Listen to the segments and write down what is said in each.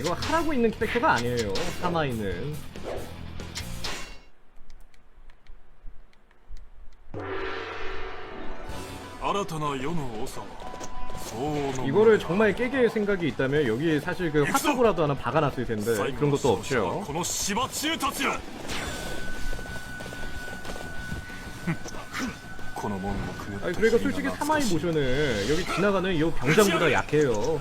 이거 하라고 있는 캐릭터가 아니에요 사마이는. 이거를 정말 깨게 할 생각이 있다면 여기 사실 그 화석으로라도 하나 박아놨을 텐데 그런 것도 없죠. 아니 그러니까 솔직히 사마이 모션은 여기 지나가는 이 병장보다 약해요.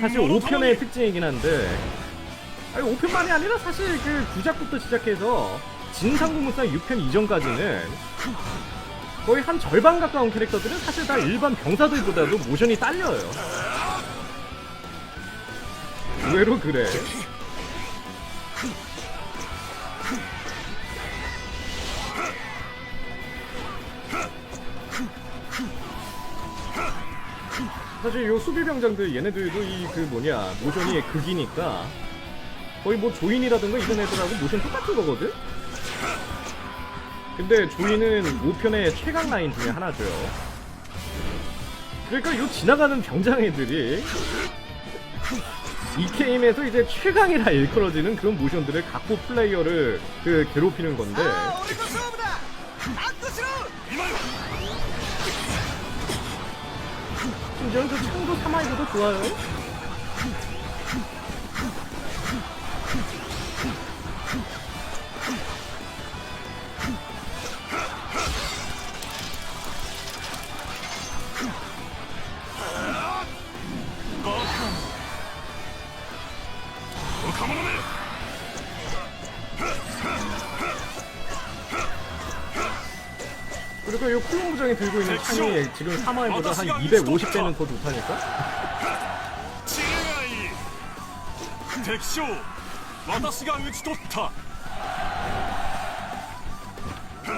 사실 5편의 특징이긴 한데. 아니 5편만이 아니라 사실 그 주작부터 시작해서 진상고무상 6편 이전까지는 거의 한 절반 가까운 캐릭터들은 사실 다 일반 병사들보다도 모션이 딸려요. 의외로 그래. 사실 요 수비병장들 얘네들도 이 그 뭐냐 모션이 극이니까 거의 뭐 조인이라든가 이런 애들하고 모션 똑같은 거거든? 근데 조인은 5편의 최강 라인 중에 하나죠. 그러니까 요 지나가는 병장 애들이 이 게임에서 이제 최강이라 일컬어지는 그런 모션들을 갖고 플레이어를 그 괴롭히는 건데 이래서 충도 삼아입어도 좋아요. 어, 가만히 그리고 요 쿨롱 부장이 들고 있는 창이 지금 사마이보다 한 250배는 더 좋다니까? 知恵がいい敵将私が討ち取った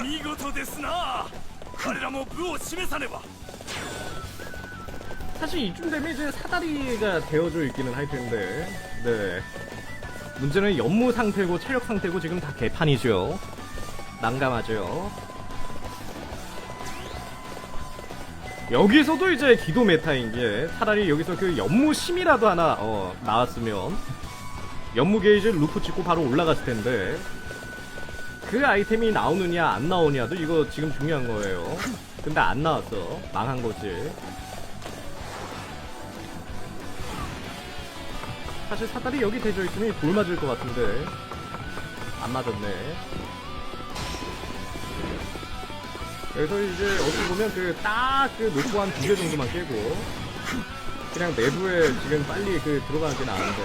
見事ですな彼らも部を示さねば 사실 이쯤 되면 이제 사다리가 되어져 있기는 할 텐데, 네. 문제는 연무 상태고 체력 상태고 지금 다 개판이죠. 난감하죠. 여기서도 이제 기도 메타인 게 차라리 여기서 그 연무 심이라도 하나 어, 나왔으면 연무 게이지 루프 찍고 바로 올라갔을 텐데 그 아이템이 나오느냐 안 나오냐도 이거 지금 중요한 거예요. 근데 안 나왔어. 망한 거지. 사실 사다리 여기 대져 있으면 돌 맞을 것 같은데 안 맞았네. 그래서 이제 어떻게 보면 그 딱그 놓고 한두 개 정도만 깨고 그냥 내부에 지금 빨리 그 들어가는 게 나은데.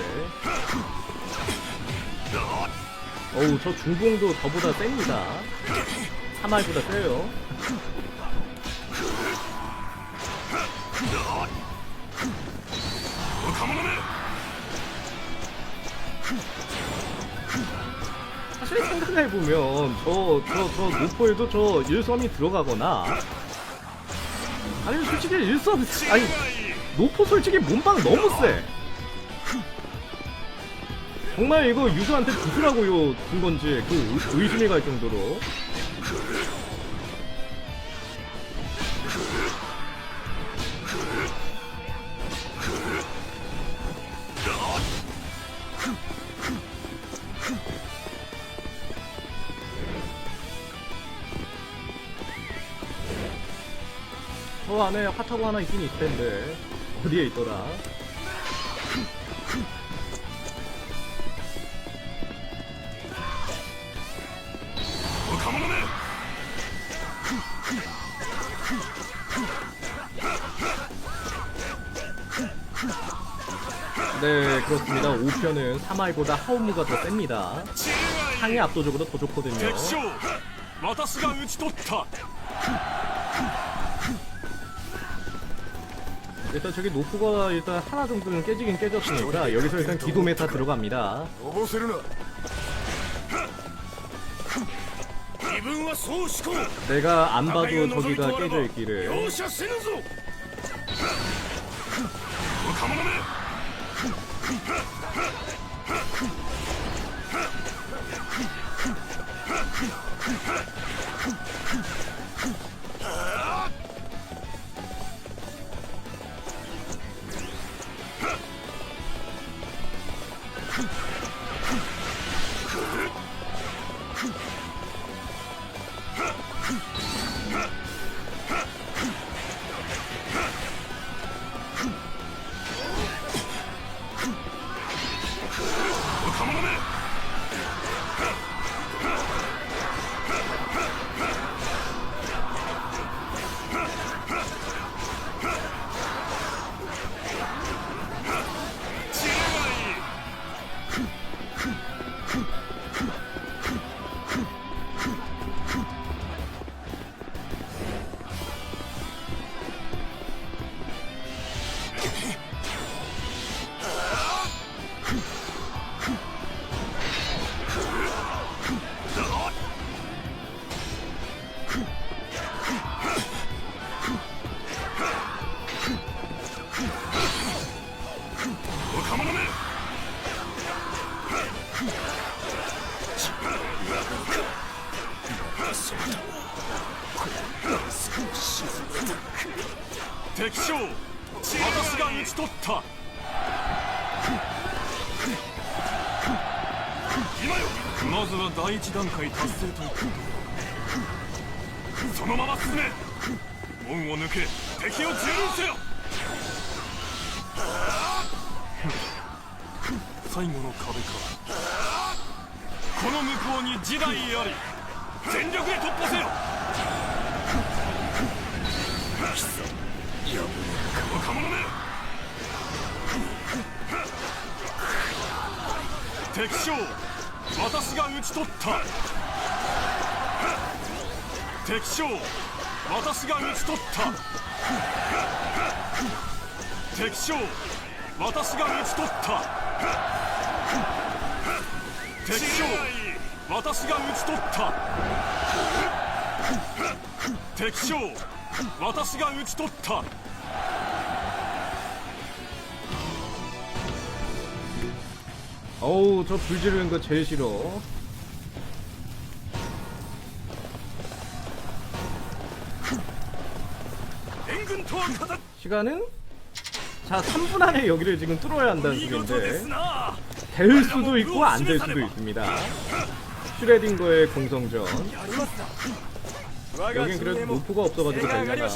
어우 저 중공도 저보다 셉니다. 3할보다 세요. 생각해보면 저 저 저 노포에도 저 일섬이 들어가거나 아니 솔직히 일섬 아니 노포 솔직히 몸빵 너무 세 정말 이거 유저한테 부수라고요 준 건지 그 의- 의심이 갈 정도로 저 안에 핫하고 하나 있긴 있던데. 어디에 있더라? 네 그렇습니다. 5편은 3화보다 하우무가 더 셉니다. 상이 압도적으로 더 좋거든요. 일단 저기 노프가 일단 하나 정도는 깨지긴 깨졌으니까 여기서 일단 기도 메타 들어갑니다 のぼせるな自分はそう思考 내가 안 봐도 저기가 깨져 있기를 容赦せぬぞ若者め 段階達成とくそのまま進め門を抜け敵を蹂躙せよ最後の壁かこの向こうに時代あり全力で突破せよ若者め敵将私が討ち取った。敵将私が討ち取った。敵将私が討ち取った。敵将私が討ち取った。敵将私が討ち取った。 어우 저 불 지르는 거 제일 싫어. 시간은? 자 3분 안에 여기를 지금 뚫어야 한다는 소리인데 될 수도 있고 안 될 수도 있습니다. 슈레딩거의 공성전. 여긴 그래도 노프가 없어가지고 달려나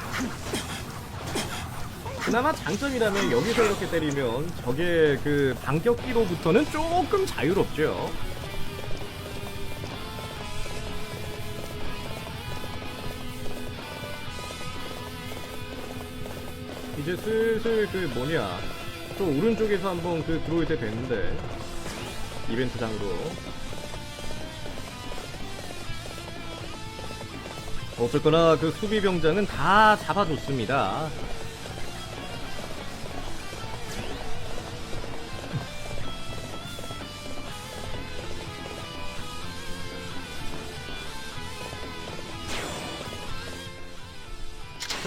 그나마 장점이라면 여기서 이렇게 때리면 적의 그 반격기로부터는 조금 자유롭죠. 이제 슬슬 그 뭐냐 또 오른쪽에서 한번 그 들어올 때 됐는데 이벤트장으로 어쨌거나 그 수비병장은 다 잡아줬습니다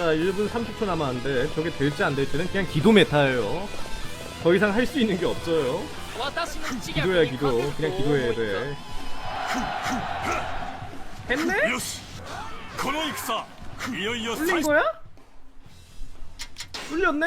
자 1분 30초 남았는데 저게 될지 안 될지는 그냥 기도 메타예요 더 이상 할 수 있는 게 없어요 기도야 기도 그냥 기도해야 돼 했네? 풀린 그 그 거야? 풀렸네?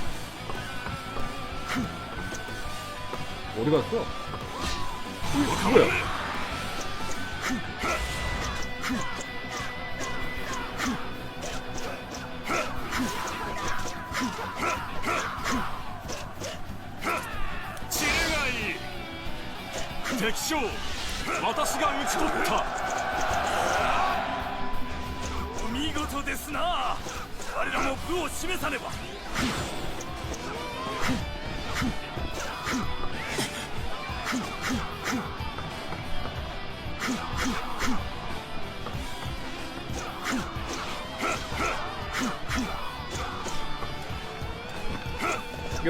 어디 갔 어? 뭐 야? 敵将私が討ち取ったお見事ですな彼らも武を示さねば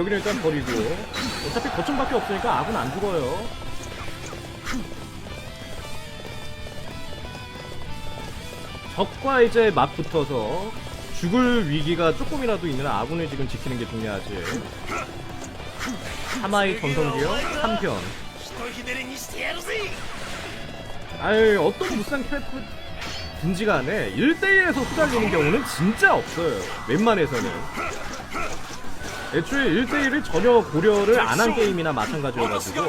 여기는 일단 버리고. 어차피 거점밖에 없으니까 아군 안 죽어요. 적과 이제 맞붙어서 죽을 위기가 조금이라도 있는 아군을 지금 지키는 게 중요하지. 하마의 전성기요? 3편. 아이 어떤 무쌍 캐릭터든지 간에 1대1에서 후달리는 경우는 진짜 없어요. 웬만해서는. 애초에 1대1을 전혀 고려를 안 한 게임이나 마찬가지여가지고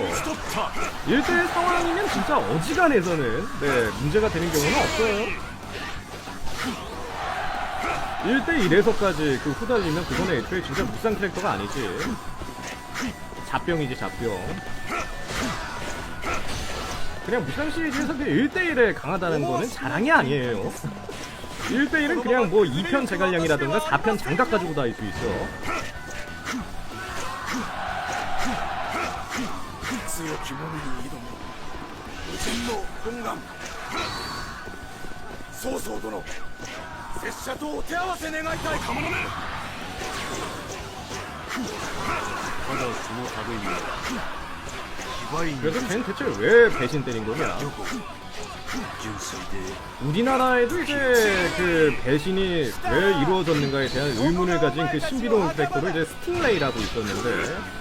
1대1 상황이면 진짜 어지간해서는 네 문제가 되는 경우는 없어요. 1대1에서까지 그 후달리면 그거는 애초에 진짜 무쌍 캐릭터가 아니지. 잡병이지 잡병. 그냥 무쌍 시리즈에서 그 1대1에 강하다는 거는 자랑이 아니에요. 1대1은 그냥 뭐 2편 재갈량이라든가 4편 장갑 가지고 다닐 수 있어. 強き者に挑む無人の本願曹操殿拙者とお手合わせ願いたい若者め 그래서 쟤는 대체 왜 배신 때린 거냐? 우리나라에도 이제 그 배신이 왜 이루어졌는가에 대한 의문을 가진 그 신비로운 캐릭터로 이제 스팅레이라고 있었는데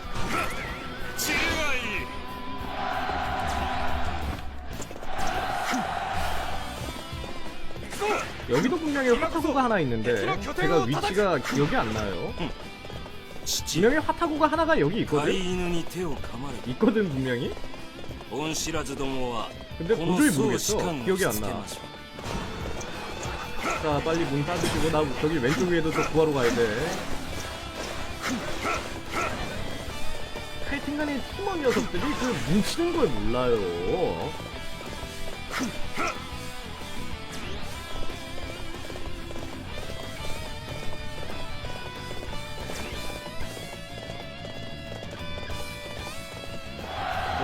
여기도 분명히 화타고가 하나 있는데 제가 위치가 기억이 안 나요. 분명히 화타고가 하나가 여기 있거든. 있거든 분명히. 근데 도저히 모르겠어. 기억이 안 나. 자 빨리 문 닫으시고 나 저기 왼쪽 위에도 저 구하러 가야 돼. 하여튼간에 팀원 녀석들이 그 뭉치는 걸 몰라요.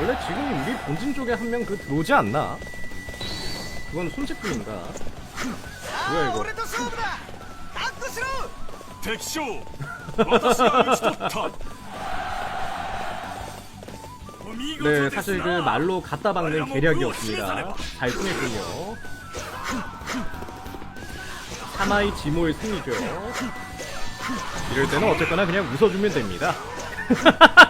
원래 지금 우리 본진 쪽에 한 명 그 들어오지 않나? 그건 손제품인가? さ 뭐야 あ 이거 俺と勝負だタッグしろ敵将私が討ち取ったお見事 네, です 사실 그 な 말로 갖다 박는 계략이었습니다. 잘 통했군요. 사마이 지모의 승리죠. 이럴 때는 어쨌거나 그냥 웃어주면 됩니다.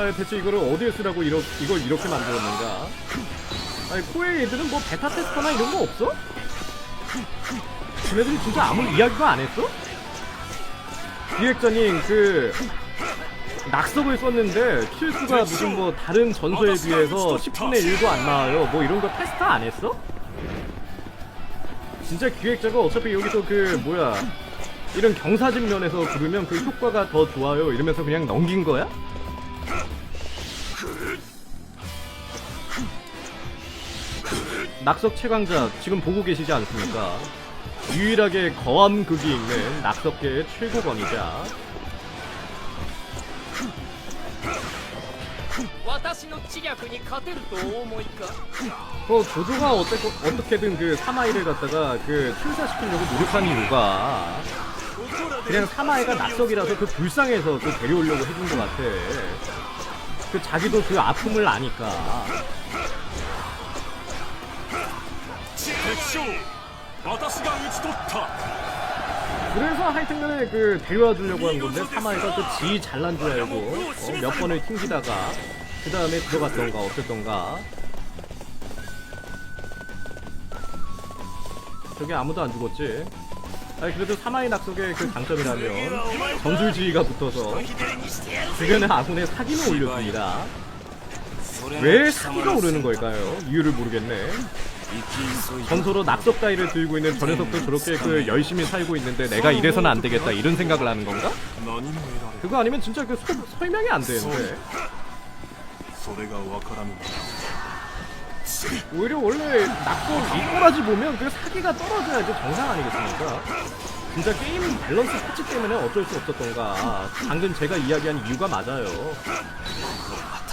아, 대체 이거를 어디에 쓰라고 이러, 이걸 이렇게 만들었는가? 아니, 코에 애들은 뭐 베타 테스터나 이런 거 없어? 쟤네들이 진짜 아무 이야기가 안 했어? 기획자님, 그, 낙석을 썼는데, 킬수가 무슨 뭐 다른 전소에 비해서 10분의 1도 안 나와요. 뭐 이런 거 테스트 안 했어? 진짜 기획자가 어차피 여기서 그, 뭐야. 이런 경사진 면에서 부르면 그 효과가 더 좋아요. 이러면서 그냥 넘긴 거야? 낙석 최강자 지금 보고 계시지 않습니까? 유일하게 거함 극이 있는 낙석계의 최고권이자. 어, 조조가 어때, 어떻게든 그 사마이를 갖다가 그 출사시키려고 노력한 이유가 그냥 사마이가 낙석이라서 그 불쌍해서 그 데려오려고 해준 것 같아. 그 자기도 그 아픔을 아니까. 그래서 하이튼간에 그 데려와 주려고 한 건데 사마에서 그지 잘난 줄 알고 어, 몇 번을 튕기다가 그 다음에 들어갔던가 없었던가. 저기 아무도 안 죽었지? 아니 그래도 사마이 낙석의 그 장점이라면 전술지휘가 붙어서 주변에 아군의 사기는 올렸습니다. 왜 사기가 오르는 걸까요? 이유를 모르겠네. 전소로 납작 다이를 들고 있는 저 녀석도 저렇게 그 열심히 살고 있는데 내가 이래서는 안 되겠다 이런 생각을 하는 건가? 그거 아니면 진짜 그 소, 설명이 안 되는데. 오히려 원래 낙고 이거라지 보면 그 사기가 떨어져야지 정상 아니겠습니까? 진짜 게임 밸런스 패치 때문에 어쩔 수 없었던가. 방금 제가 이야기한 이유가 맞아요.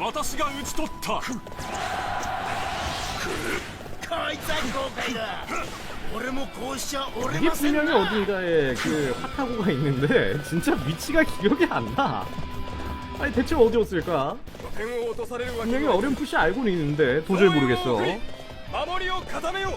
私が討ち取った こいつは後悔だ俺もこうしちゃおれ 이게 ません 분명히 な 어딘가에 그 화타고가 있는데 진짜 위치가 기억이 안 나. 아니 대체 어디였을까? 点を落とされるわ 분명히 어렴풋이 알고는 있는데 도저히 모르겠어. 守りを固めよう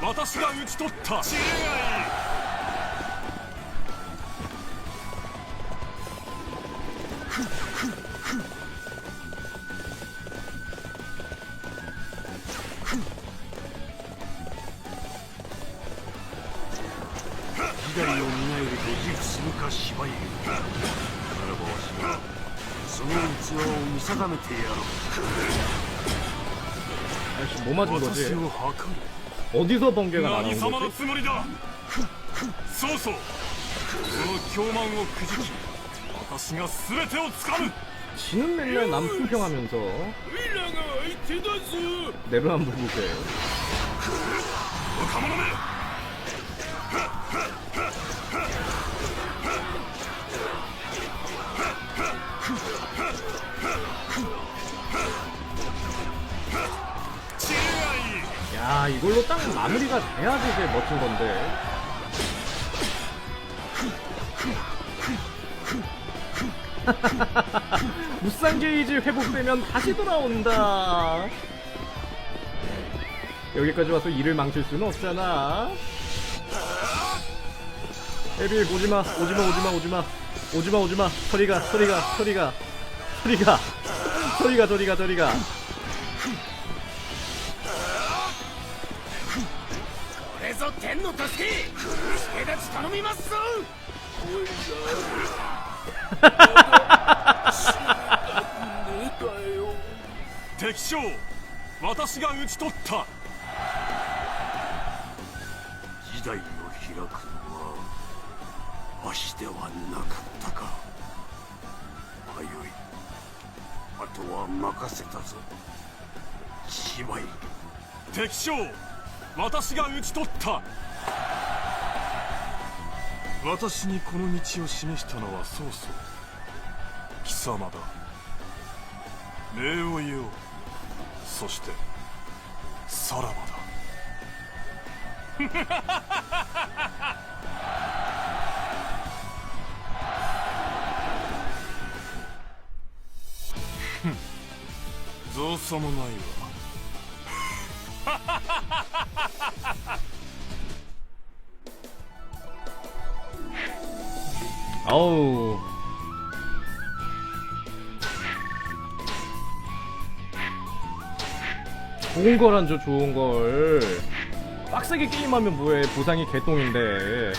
私が討ち取った。知い左を担えると自負するか芝居ならばわしはその器を見定めてやろう。ま私を測る 어디서 번개가 何 나는 様の 거지? つもりだそうそうその狂慢をくじき私が全てをつかむ 지는 맨날 남 품평하면서 ウイラが相手だぞ 내로한 부부게 若者め 이걸로 딱 마무리가 돼야지 이게 멋진 건데. 무쌍 게이지 회복되면 다시 돌아온다. 여기까지 와서 일을 망칠 수는 없잖아. 에비 오지마 오지마 오지마 오지마. 오지마 오지마. 소리가 소리가 소리가. 소리가. 소리가 소리가 소리가 の助け。助立ち頼みますぞ。敵将私が討ち取った。時代を開くのはわしではなかったか。迷い。あとは任せたぞ。芝居。敵将私が討ち取った私にこの道を示したのは曹操貴様だ。礼を言おう。そしてさらばだ。ふん。造作もないわ。어우. 좋은 걸안 줘, 좋은 걸. 빡세게 게임하면 뭐해. 보상이 개똥인데.